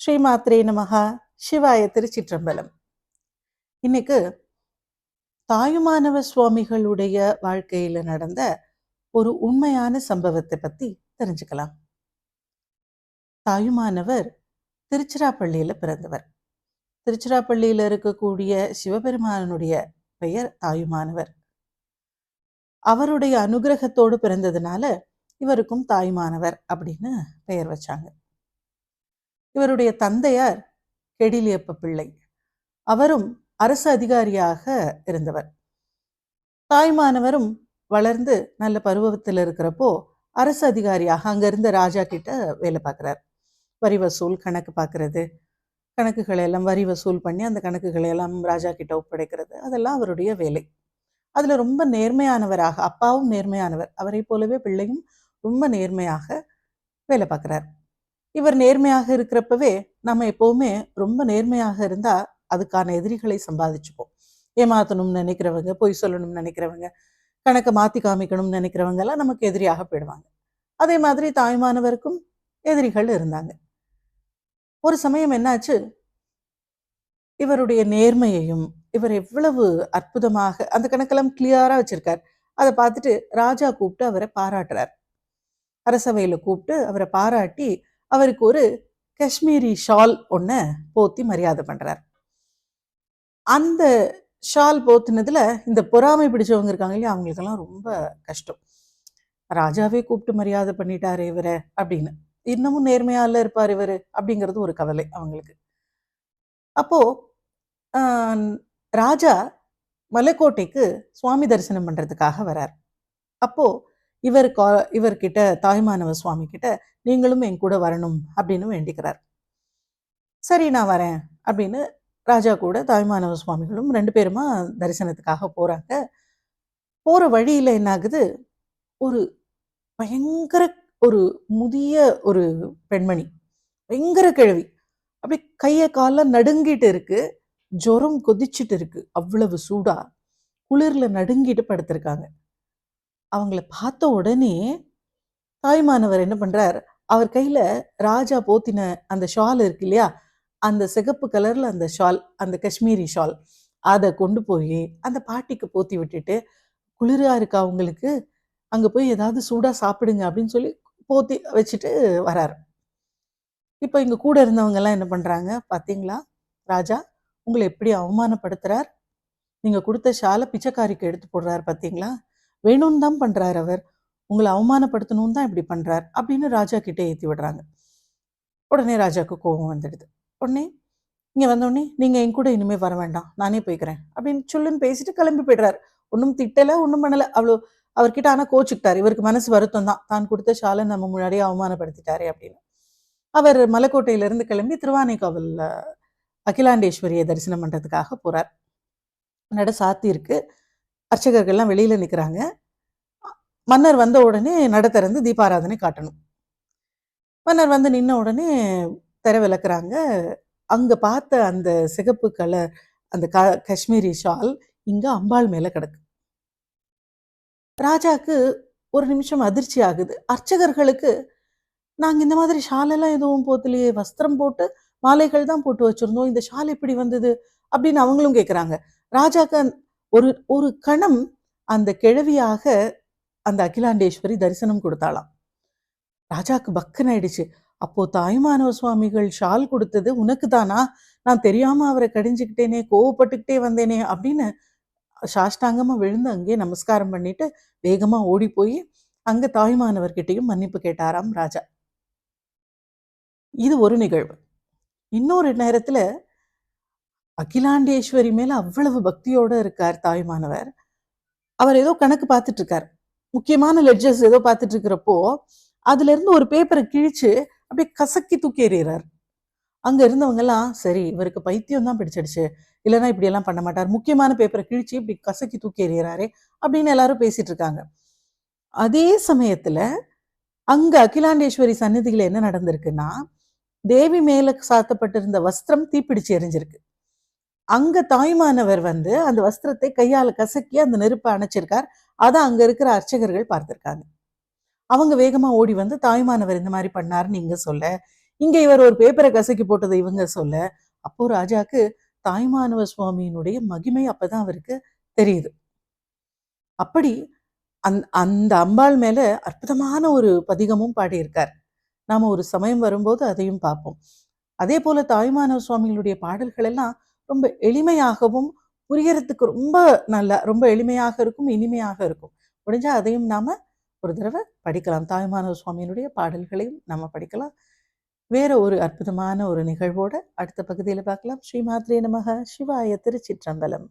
ஸ்ரீமாத்ரே நமகா சிவாய திருச்சிற்றம்பலம். இன்னைக்கு தாயுமானவ சுவாமிகளுடைய வாழ்க்கையில நடந்த ஒரு உண்மையான சம்பவத்தை பத்தி தெரிஞ்சுக்கலாம். தாயுமானவர் திருச்சிராப்பள்ளியில பிறந்தவர். திருச்சிராப்பள்ளியில இருக்கக்கூடிய சிவபெருமானுடைய பெயர் தாயுமானவர். அவருடைய அனுகிரகத்தோடு பிறந்ததுனால இவருக்கும் தாயுமானவர் அப்படின்னு பெயர் வச்சாங்க. இவருடைய தந்தையார் கெடிலியப்ப பிள்ளை. அவரும் அரசு அதிகாரியாக இருந்தவர். தாய்மானவரும் வளர்ந்து நல்ல பருவத்தில் இருக்கிறப்போ அரசு அதிகாரியாக அங்கிருந்த ராஜா கிட்ட வேலை பார்க்குறார். வரி வசூல் கணக்கு பார்க்கறது கணக்குகளை எல்லாம் வரி வசூல் பண்ணி அந்த கணக்குகளை எல்லாம் ராஜா கிட்ட ஒப்படைக்கிறது அதெல்லாம் அவருடைய வேலை. அதில் ரொம்ப நேர்மையானவராக அப்பாவும் நேர்மையானவர். அவரை போலவே பிள்ளையும் ரொம்ப நேர்மையாக வேலை பார்க்குறார். இவர் நேர்மையாக இருக்கிறப்பவே நம்ம எப்போவுமே ரொம்ப நேர்மையாக இருந்தா அதுக்கான எதிரிகளை சம்பாதிச்சுப்போம். ஏமாத்தணும்னு நினைக்கிறவங்க பொய் சொல்லணும்னு நினைக்கிறவங்க கணக்கை மாத்தி காமிக்கணும்னு நினைக்கிறவங்க எல்லாம் நமக்கு எதிரியாக போயிடுவாங்க. அதே மாதிரி தாய்மானவருக்கும் எதிரிகள் இருந்தாங்க. ஒரு சமயம் என்னாச்சு? இவருடைய நேர்மையையும் இவர் எவ்வளவு அற்புதமாக அந்த கணக்கெல்லாம் கிளியரா வச்சிருக்கார். அதை பார்த்துட்டு ராஜா கூப்பிட்டு அவரை பாராட்டுறார். அரசவையில கூப்பிட்டு அவரை பாராட்டி அவருக்கு ஒரு காஷ்மீரி ஷால் ஒன்று போத்தி மரியாதை பண்ணுறார் அந்த ஷால் போத்துனதுல இந்த பொறாமை பிடிச்சவங்க இருக்காங்க இல்லையா அவங்களுக்கெல்லாம் ரொம்ப கஷ்டம். ராஜாவே கூப்பிட்டு மரியாதை பண்ணிட்டாரு இவரை அப்படின்னு. இன்னமும் நேர்மையால இருப்பார் இவரு அப்படிங்கிறது ஒரு கவலை அவங்களுக்கு. அப்போ ஆஹ், ராஜா மலைக்கோட்டைக்கு சுவாமி தரிசனம் பண்றதுக்காக வரார். அப்போ இவர் கா- இவர்கிட்ட தாய்மானவ சுவாமி கிட்ட நீங்களும் என் கூட வரணும் அப்படின்னு வேண்டிக்கிறார். சரி நான் வரேன் அப்படின்னு ராஜா கூட தாய்மானவ சுவாமிகளும் ரெண்டு பேருமா தரிசனத்துக்காக போறாங்க. போற வழியில என்ன ஆகுது ஒரு பயங்கர ஒரு முதிய ஒரு பெண்மணி. பயங்கர கிழவி. அப்படி கையை கால நடுங்கிட்டு இருக்கு. ஜுரம் கொதிச்சிட்டு இருக்கு. அவ்வளவு சூடா. குளிர்ல நடுங்கிட்டு படுத்திருக்காங்க. அவங்கள பார்த்த உடனே தாய்மானவர் என்ன பண்ணுறார் அவர் கையில் ராஜா போத்தின அந்த ஷால் இருக்கு இல்லையா? அந்த சிகப்பு கலரில் அந்த ஷால் அந்த காஷ்மீரி ஷால் அதை கொண்டு போய் அந்த பாட்டிக்கு போத்தி விட்டுட்டு குளிராக இருக்கா அவங்களுக்கு அங்கே போய் ஏதாவது சூடாக சாப்பிடுங்க அப்படின்னு சொல்லி போத்தி வச்சுட்டு வரார். இப்போ இங்கே கூட இருந்தவங்கெல்லாம் என்ன பண்ணுறாங்க பார்த்தீங்களா ராஜா உங்களை எப்படி அவமானப்படுத்துகிறார் நீங்கள் கொடுத்த ஷாலை பிச்சைக்காரிக்கு எடுத்து போடுறாரு பார்த்தீங்களா வேணும்னு தான் பண்ணுறார் அவர். உங்களை அவமானப்படுத்தணும்னு தான் இப்படி பண்ணுறார் அப்படின்னு ராஜா கிட்டே ஏற்றி விடுறாங்க. உடனே ராஜாவுக்கு கோபம் வந்துடுது. உடனே இங்கே வந்தோடனே நீங்கள் என் கூட இனிமேல் வர வேண்டாம். நானே போய்க்கிறேன். அப்படின்னு சொல்லுன்னு பேசிட்டு கிளம்பி போயிடுறாரு. ஒன்றும் திட்டலை ஒன்றும் பண்ணலை. அவ்வளோ அவர்கிட்ட ஆனால் கோச்சுக்கிட்டார். இவருக்கு மனசு வருத்தம் தான் தான் கொடுத்த ஷாலை நம்ம முன்னாடியே அவமானப்படுத்திட்டாரே அப்படின்னு. அவர் மலைக்கோட்டையில இருந்து கிளம்பி திருவானைக்காவலில் அகிலாண்டேஸ்வரியை தரிசனம் பண்றதுக்காக போகிறார் நட சாத்தி இருக்குது அர்ச்சகர்கள்லாம் வெளியில் நிற்கிறாங்க மன்னர் வந்த உடனே நட திறந்து தீபாராதனை காட்டணும். மன்னர் வந்து நின்ன உடனே திரை விளக்குறாங்க. அங்கே பார்த்த அந்த சிகப்பு கலர் அந்த க காஷ்மீரி ஷால் இங்கே அம்பாள் மேலே கிடக்கு. ராஜாக்கு ஒரு நிமிஷம் அதிர்ச்சி ஆகுது. அர்ச்சகர்களுக்கு நாங்கள் இந்த மாதிரி ஷாலெல்லாம் எதுவும் போத்தலையே வஸ்திரம் போட்டு மாலைகள் தான் போட்டு வச்சுருந்தோம். இந்த ஷால் எப்படி வந்தது? அப்படின்னு அவங்களும் கேட்குறாங்க ராஜாக்கு ஒரு ஒரு கணம் அந்த கிழவியாக அந்த அகிலாண்டேஸ்வரி தரிசனம் கொடுத்தாளாம். ராஜாக்கு பக்குன்னு ஆயிடுச்சு அப்போ தாய்மானவ சுவாமிகள் ஷால் கொடுத்தது உனக்கு தானா நான் தெரியாம அவரை கடிஞ்சுக்கிட்டேனே கோவப்பட்டுக்கிட்டே வந்தேனே அப்படின்னு சாஷ்டாங்கமா விழுந்து அங்கேயே நமஸ்காரம் பண்ணிட்டு வேகமா ஓடி போய் அங்க தாய்மானவர்கிட்டையும் மன்னிப்பு கேட்டாராம் ராஜா. இது ஒரு நிகழ்வு. இன்னொரு நேரத்துல அகிலாண்டேஸ்வரி மேல அவ்வளவு பக்தியோட இருக்கார் தாய்மானவர் அவர் ஏதோ கணக்கு பார்த்துட்டு இருக்கார் முக்கியமான லெட்ஜர்ஸ் ஏதோ பார்த்துட்டு இருக்கிறப்போ அதுல இருந்து ஒரு பேப்பரை கிழிச்சு அப்படியே கசக்கி தூக்கி எறிகிறார் அங்க இருந்தவங்க எல்லாம் சரி இவருக்கு பைத்தியம் தான் பிடிச்சிடுச்சு. இல்லைன்னா இப்படி எல்லாம் பண்ண மாட்டார். முக்கியமான பேப்பரை கிழிச்சு இப்படி கசக்கி தூக்கி எறிகிறாரே அப்படின்னு எல்லாரும் பேசிட்டு இருக்காங்க அதே சமயத்துல அங்க அகிலாண்டேஸ்வரி சன்னதியில என்ன நடந்திருக்குன்னா தேவி மேல சாத்தப்பட்டிருந்த வஸ்திரம் தீப்பிடிச்சு எரிஞ்சிருக்கு. அங்க தாய்மானவர் வந்து அந்த வஸ்திரத்தை கையால கசக்கி அந்த நெருப்பை அணைச்சிருக்கார். அதை அங்க இருக்கிற அர்ச்சகர்கள் பார்த்திருக்காங்க. அவங்க வேகமா ஓடி வந்து தாய்மானவர் இந்த மாதிரி பண்ணாருன்னு நீங்க சொல்ல இங்க இவர் ஒரு பேப்பரை கசக்கி போட்டதை இவங்க சொல்ல அப்போ ராஜாக்கு தாய்மானவ சுவாமியினுடைய மகிமை அப்பதான் அவருக்கு தெரியுது. அப்படி அந் அந்த அம்பாள் மேல அற்புதமான ஒரு பதிகமும் பாடியிருக்கார். நாம ஒரு சமயம் வரும்போது அதையும் பார்ப்போம். அதே போல தாய்மானவ சுவாமிகளுடைய பாடல்கள் எல்லாம் ரொம்ப எளிமையாகவும் புரியறதுக்கு ரொம்ப நல்லா ரொம்ப எளிமையாக இருக்கும் இனிமையாக இருக்கும். முடிஞ்சால் அதையும் நாம் ஒரு தடவை படிக்கலாம். தாய்மானவ சுவாமியினுடைய பாடல்களையும் நம்ம படிக்கலாம். வேற ஒரு அற்புதமான ஒரு நிகழ்வோட அடுத்த பகுதியில் பார்க்கலாம். ஸ்ரீ மாத்ரே நமக. சிவாய திருச்சிற்றம்பலம்.